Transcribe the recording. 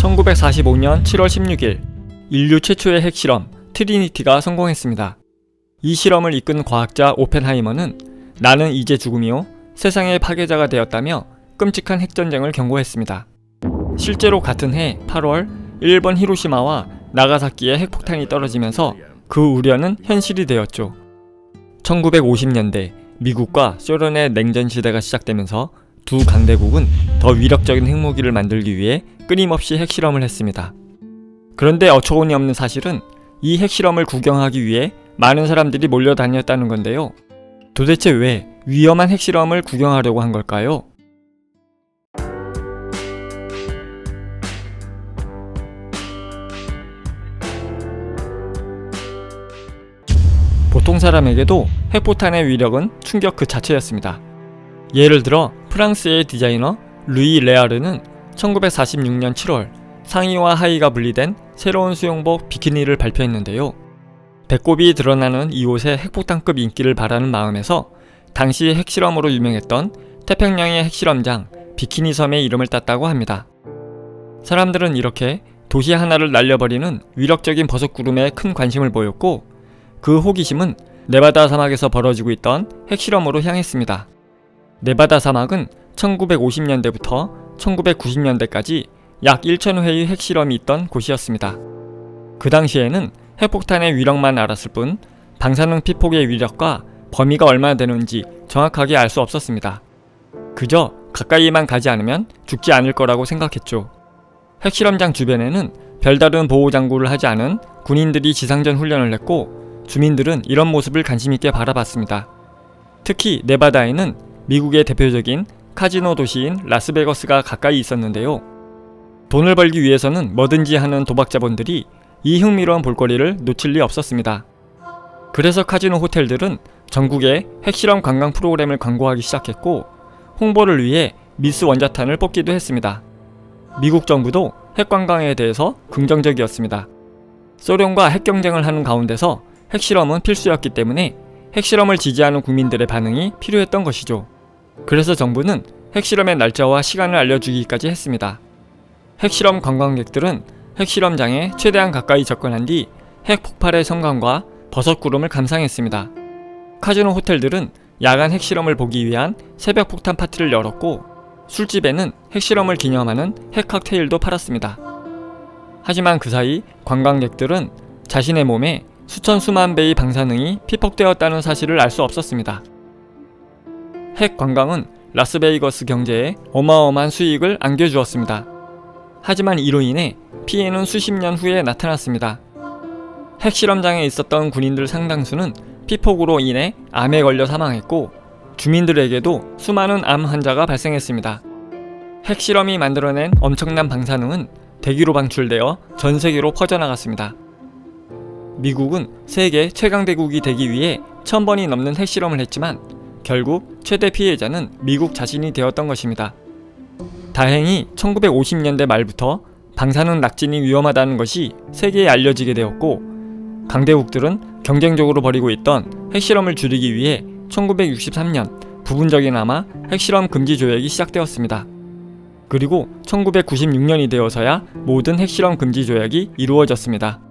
1945년 7월 16일 인류 최초의 핵실험 트리니티가 성공했습니다. 이 실험을 이끈 과학자 오펜하이머는 나는 이제 죽음이요 세상의 파괴자가 되었다며 끔찍한 핵전쟁을 경고했습니다. 실제로 같은 해 8월 일본 히로시마와 나가사키에 핵폭탄이 떨어지면서 그 우려는 현실이 되었죠. 1950년대 미국과 소련의 냉전 시대가 시작되면서 두 강대국은 더 위력적인 핵무기를 만들기 위해 끊임없이 핵실험을 했습니다. 그런데 어처구니 없는 사실은 이 핵실험을 구경하기 위해 많은 사람들이 몰려다녔다는 건데요. 도대체 왜 위험한 핵실험을 구경하려고 한 걸까요? 보통 사람에게도 핵포탄의 위력은 충격 그 자체였습니다. 예를 들어 프랑스의 디자이너 루이 레아르는 1946년 7월 상의와 하의가 분리된 새로운 수영복 비키니를 발표했는데요. 배꼽이 드러나는 이 옷의 핵폭탄급 인기를 바라는 마음에서 당시 핵실험으로 유명했던 태평양의 핵실험장 비키니 섬의 이름을 땄다고 합니다. 사람들은 이렇게 도시 하나를 날려버리는 위력적인 버섯 구름에 큰 관심을 보였고 그 호기심은 네바다 사막에서 벌어지고 있던 핵실험으로 향했습니다. 네바다 사막은 1950년대부터 1990년대까지 약 1,000회의 핵실험이 있던 곳이었습니다. 그 당시에는 핵폭탄의 위력만 알았을 뿐 방사능 피폭의 위력과 범위가 얼마나 되는지 정확하게 알 수 없었습니다. 그저 가까이만 가지 않으면 죽지 않을 거라고 생각했죠. 핵실험장 주변에는 별다른 보호장구를 하지 않은 군인들이 지상전 훈련을 했고 주민들은 이런 모습을 관심있게 바라봤습니다. 특히 네바다에는 미국의 대표적인 카지노 도시인 라스베거스가 가까이 있었는데요. 돈을 벌기 위해서는 뭐든지 하는 도박자본들이 이 흥미로운 볼거리를 놓칠 리 없었습니다. 그래서 카지노 호텔들은 전국에 핵실험 관광 프로그램을 광고하기 시작했고 홍보를 위해 미스 원자탄을 뽑기도 했습니다. 미국 정부도 핵관광에 대해서 긍정적이었습니다. 소련과 핵 경쟁을 하는 가운데서 핵실험은 필수였기 때문에 핵실험을 지지하는 국민들의 반응이 필요했던 것이죠. 그래서 정부는 핵실험의 날짜와 시간을 알려주기까지 했습니다. 핵실험 관광객들은 핵실험장에 최대한 가까이 접근한 뒤 핵폭발의 성광과 버섯구름을 감상했습니다. 카지노 호텔들은 야간 핵실험을 보기 위한 새벽 폭탄 파티를 열었고 술집에는 핵실험을 기념하는 핵 칵테일도 팔았습니다. 하지만 그 사이 관광객들은 자신의 몸에 수천 수만 배의 방사능이 피폭되었다는 사실을 알 수 없었습니다. 핵 관광은 라스베이거스 경제에 어마어마한 수익을 안겨주었습니다. 하지만 이로 인해 피해는 수십 년 후에 나타났습니다. 핵실험장에 있었던 군인들 상당수는 피폭으로 인해 암에 걸려 사망했고 주민들에게도 수많은 암 환자가 발생했습니다. 핵실험이 만들어낸 엄청난 방사능은 대기로 방출되어 전 세계로 퍼져나갔습니다. 미국은 세계 최강대국이 되기 위해 천 번이 넘는 핵실험을 했지만 결국 최대 피해자는 미국 자신이 되었던 것입니다. 다행히 1950년대 말부터 방사능 낙진이 위험하다는 것이 세계에 알려지게 되었고 강대국들은 경쟁적으로 벌이고 있던 핵실험을 줄이기 위해 1963년 부분적이나마 핵실험 금지 조약이 시작되었습니다. 그리고 1996년이 되어서야 모든 핵실험 금지 조약이 이루어졌습니다.